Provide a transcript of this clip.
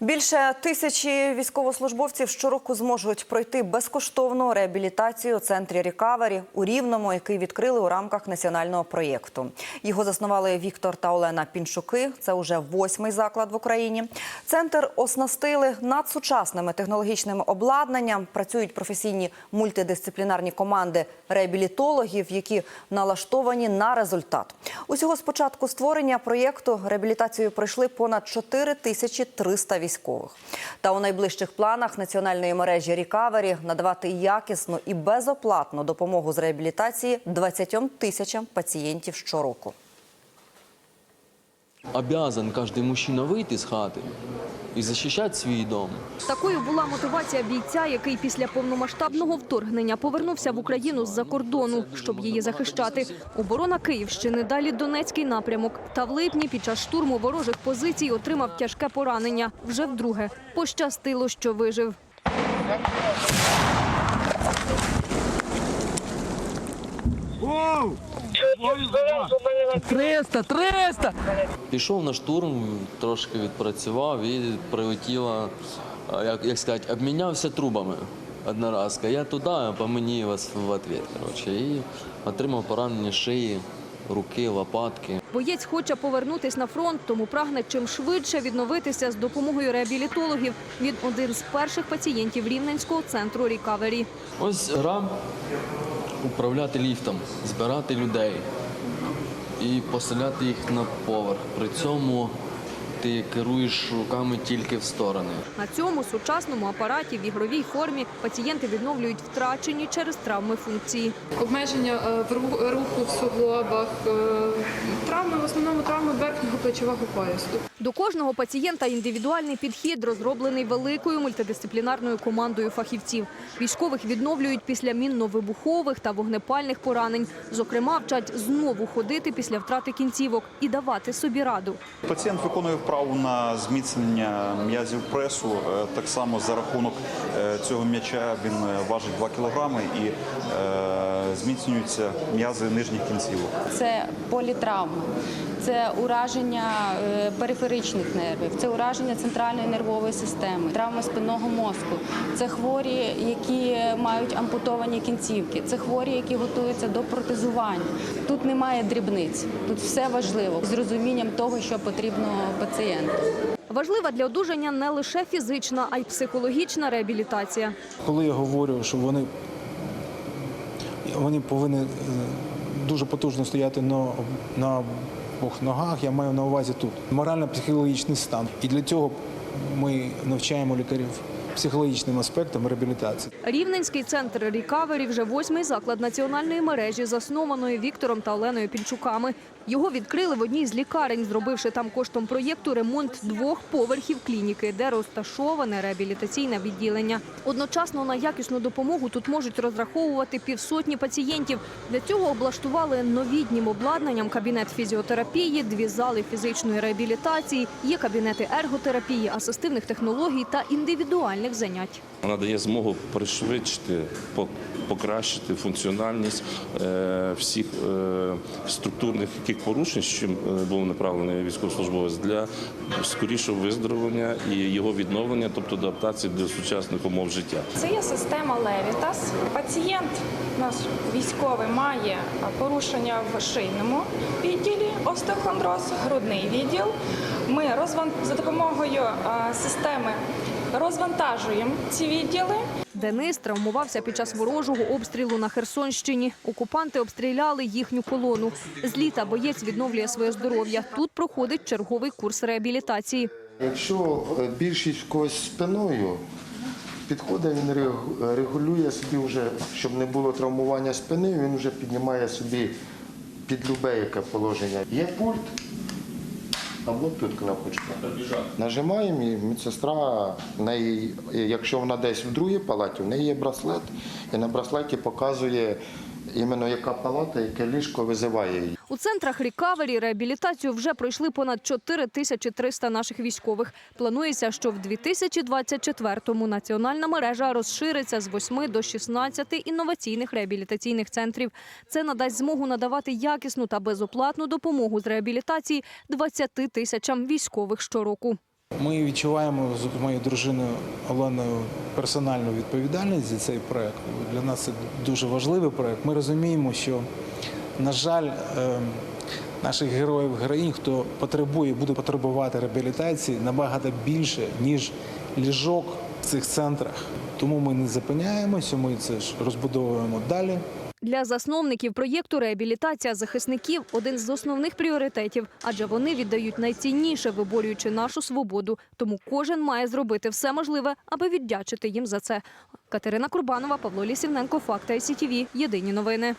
Більше тисячі військовослужбовців щороку зможуть пройти безкоштовну реабілітацію у центрі Рікавері у Рівному, який відкрили у рамках національного проєкту. Його заснували Віктор та Олена Пінчуки. Це уже восьмий заклад в Україні. Центр оснастили надсучасними технологічними обладнанням. Працюють професійні мультидисциплінарні команди реабілітологів, які налаштовані на результат. Усього з початку створення проєкту реабілітацію пройшли понад 4 тисячі 300 військових. Та у найближчих планах національної мережі Рікавері надавати якісну і безоплатну допомогу з реабілітації 20 тисячам пацієнтів щороку Обязан каждый мужчина выйти из хаты и защищать свой дом. Такою була мотивація бійця, який після повномасштабного вторгнення повернувся в Україну з-за кордону, щоб її захищати. Оборона Київщини, далі Донецький напрямок. Та в липні під час штурму ворожих позицій отримав тяжке поранення. Вже вдруге. Пощастило, що вижив. Пішов на штурм, трошки відпрацював і прилетіло, а, як, як сказати, обмінявся трубами одноразка. Я туди, а по мені вас в ответ. Коротше, і отримав поранення шиї, руки, лопатки. Боєць хоче повернутись на фронт, тому прагне чим швидше відновитися з допомогою реабілітологів. Він один з перших пацієнтів Рівненського центру Рікавері. Ось гра управляти ліфтом, збирати людей і поселяти їх на поверх. При цьому ти керуєш руками тільки в сторони. На цьому сучасному апараті в ігровій формі пацієнти відновлюють втрачені через травми функції. Обмеження е, в ру- руху в суглобах, е, травми, в основному травми верхнього плечового поясу. До кожного пацієнта індивідуальний підхід розроблений великою мультидисциплінарною командою фахівців. Військових відновлюють після мінно-вибухових та вогнепальних поранень. Зокрема, вчать знову ходити після втрати кінцівок і давати собі раду. Пацієнт виконує вправу на зміцнення м'язів пресу. Е, Так само за рахунок е, цього м'яча він е, важить 2 кілограми і зміцнюються м'язи нижніх кінцівок. це політравма, це ураження е, периферичних нервів, це ураження центральної нервової системи, травма спинного мозку, це хворі, які мають ампутовані кінцівки, це хворі, які готуються до протезування. Тут немає дрібниць, тут все важливо з розумінням того, що потрібно пацієнту. Важлива для одужання не лише фізична, а й психологічна реабілітація. Коли я говорю, що вони, вони повинні е, дуже потужно стояти на, на обох ногах, я маю на увазі тут морально-психологічний стан. І для цього ми навчаємо лікарів психологічним аспектом реабілітації. Рівненський центр Рікавері вже восьмий заклад національної мережі, заснованої Віктором та Оленою Пінчуками. Його відкрили в одній з лікарень, зробивши там коштом проєкту ремонт двох поверхів клініки, де розташоване реабілітаційне відділення. Одночасно на якісну допомогу тут можуть розраховувати півсотні пацієнтів. Для цього облаштували новітнім обладнанням кабінет фізіотерапії, дві зали фізичної реабілітації, є кабінети ерготерапії, асистивних технологій та індивідуальних занять. Вона дає змогу пришвидшити, покращити функціональність е, всіх е, структурних яких порушень, з чим е, був направлений військовослужбовець для скорішого виздоровлення і його відновлення, тобто адаптації до сучасних умов життя. Це є система Levitas. Пацієнт наш військовий має порушення в шийному відділі, остеохондроз, грудний відділ. Ми розван... за допомогою системи розвантажуємо ці відділи. Денис травмувався під час ворожого обстрілу на Херсонщині. Окупанти обстріляли їхню колону. З літа боєць відновлює своє здоров'я. Тут проходить черговий курс реабілітації. Якщо е, більшість когось спиною, підходить, він регулює собі вже, щоб не було травмування спини, він вже піднімає собі під любе яке положення. Є пульт, або тут кнопочка. Нажимаємо і медсестра, неї, якщо вона десь в другій палаті, в неї є браслет, і на браслеті показує іменно яка палата, яке ліжко визиває її. У центрах рікавері реабілітацію вже пройшли понад 4300 наших військових. Планується, що в 2024-му національна мережа розшириться з 8 до 16 інноваційних реабілітаційних центрів. Це надасть змогу надавати якісну та безоплатну допомогу з реабілітації 20 тисячам військових щороку. Ми відчуваємо з моєю дружиною Оленою персональну відповідальність за цей проект. Для нас це дуже важливий проект. Ми розуміємо, що, на жаль, е, наших героїв, героїнь, хто потребує, буде потребувати реабілітації набагато більше, ніж ліжок в цих центрах. Тому ми не зупиняємося, ми це ж розбудовуємо далі. Для засновників проєкту реабілітація захисників один з основних пріоритетів, адже вони віддають найцінніше, виборюючи нашу свободу. Тому кожен має зробити все можливе, аби віддячити їм за це. Катерина Курбанова, Павло Лісівненко, Факти ICTV. Єдині новини.